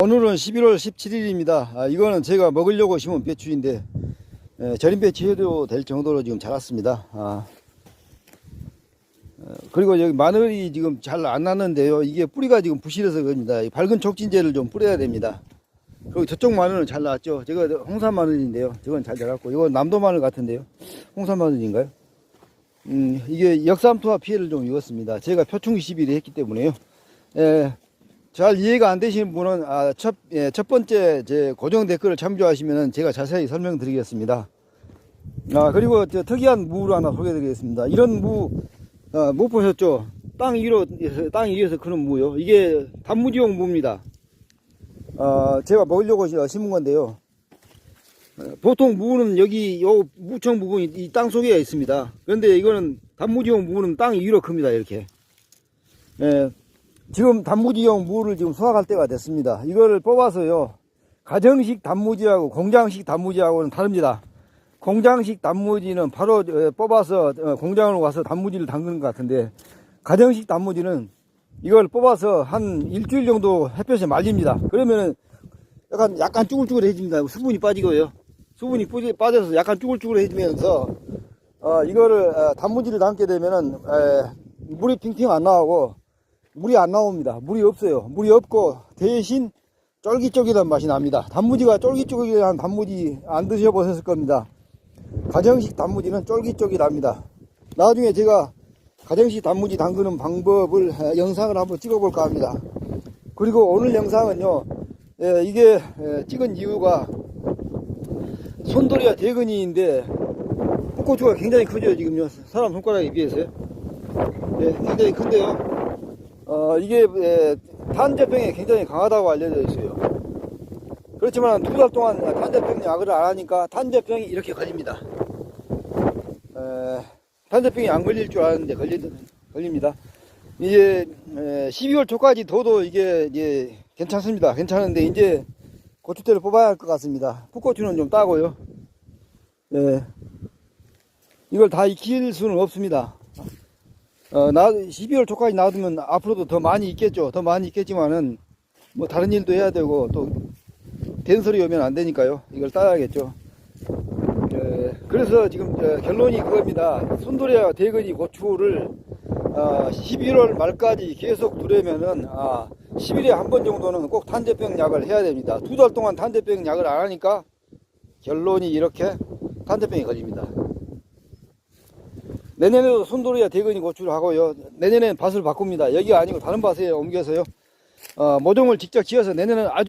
오늘은 11월 17일입니다. 아, 이거는 제가 먹으려고 심은 배추인데 에, 절임 배추 해도 될 정도로 지금 자랐습니다. 아, 어, 그리고 여기 마늘이 지금 잘 안 났는데요. 이게 뿌리가 지금 부실해서 그럽니다. 이 밝은 촉진제를 좀 뿌려야 됩니다. 그리고 저쪽 마늘은 잘 나왔죠. 제가 홍산 마늘인데요. 저건 잘 자랐고 이건 남도 마늘 같은데요. 홍산 마늘인가요? 음, 이게 역삼투와 피해를 좀 입었습니다. 제가 표충 시비를 했기 때문에요. 에, 잘 이해가 안 되시는 분은 아, 첫, 예, 첫 번째 제 고정 댓글을 참조하시면 제가 자세히 설명드리겠습니다. 아, 그리고 저 특이한 무를 하나 소개드리겠습니다. 이런 무, 아, 못 보셨죠? 땅 위로, 땅 위에서 크는 무요. 이게 단무지용 무입니다. 아, 제가 먹으려고 심은 건데요. 어, 보통 무는 여기 요 무청 부분이 이 땅 속에 있습니다. 그런데 이거는 단무지용 무는 땅 위로 큽니다. 이렇게. 예, 지금 단무지용 무를 지금 수확할 때가 됐습니다. 이거를 뽑아서요. 가정식 단무지하고 공장식 단무지하고는 다릅니다. 공장식 단무지는 바로 어, 뽑아서 어, 공장으로 가서 단무지를 담그는 것 같은데 가정식 단무지는 이걸 뽑아서 한 일주일 정도 햇볕에 말립니다. 그러면은 약간 약간 쭈글쭈글해집니다. 수분이 빠지고요. 수분이 빠져서 약간 쭈글쭈글해지면서 어, 이거를 어, 단무지를 담게 되면은 에, 물이 핑핑 안 나오고 물이 안 나옵니다. 물이 없어요. 물이 없고 대신 쫄깃쫄깃한 맛이 납니다. 단무지가 쫄깃쫄깃한 단무지 안 드셔보셨을 겁니다. 가정식 단무지는 쫄깃쫄깃합니다. 나중에 제가 가정식 단무지 담그는 방법을 에, 영상을 한번 찍어볼까 합니다. 그리고 오늘 영상은요, 예, 이게 에, 찍은 이유가 손돌이와 대근이인데 꽃고추가 굉장히 크죠 지금요 사람 손가락에 비해서요. 예, 굉장히 큰데요. 어, 이게 에, 탄저병에 굉장히 강하다고 알려져 있어요. 그렇지만 두 달 동안 탄저병 약을 안 하니까 탄저병이 이렇게 걸립니다. 에, 탄저병이 안 걸릴 줄 알았는데 걸리, 걸립니다. 이제 에, 12월 초까지 둬도 이게 이제 괜찮습니다. 괜찮은데 이제 고추대를 뽑아야 할 것 같습니다. 풋고추는 좀 따고요. 예. 이걸 다 익힐 수는 없습니다. 어, 나, 12월 초까지 놔두면 앞으로도 더 많이 있겠죠. 더 많이 있겠지만은, 뭐 다른 일도 해야 되고, 또, 된소리 오면 안 되니까요. 이걸 따야겠죠. 예, 그래서 지금 어, 결론이 그겁니다. 순돌이와 대근이 고추를, 어, 11월 말까지 계속 두려면은, 아, 10일에 한 번 정도는 꼭 탄저병 약을 해야 됩니다. 두 달 동안 탄저병 약을 안 하니까, 결론이 이렇게 탄저병이 걸립니다. 내년에도 손돌이와 대근이 고추를 하고요. 내년에는 밭을 바꿉니다. 여기가 아니고 다른 밭에 옮겨서요. 어, 모종을 직접 지어서 내년에는 아주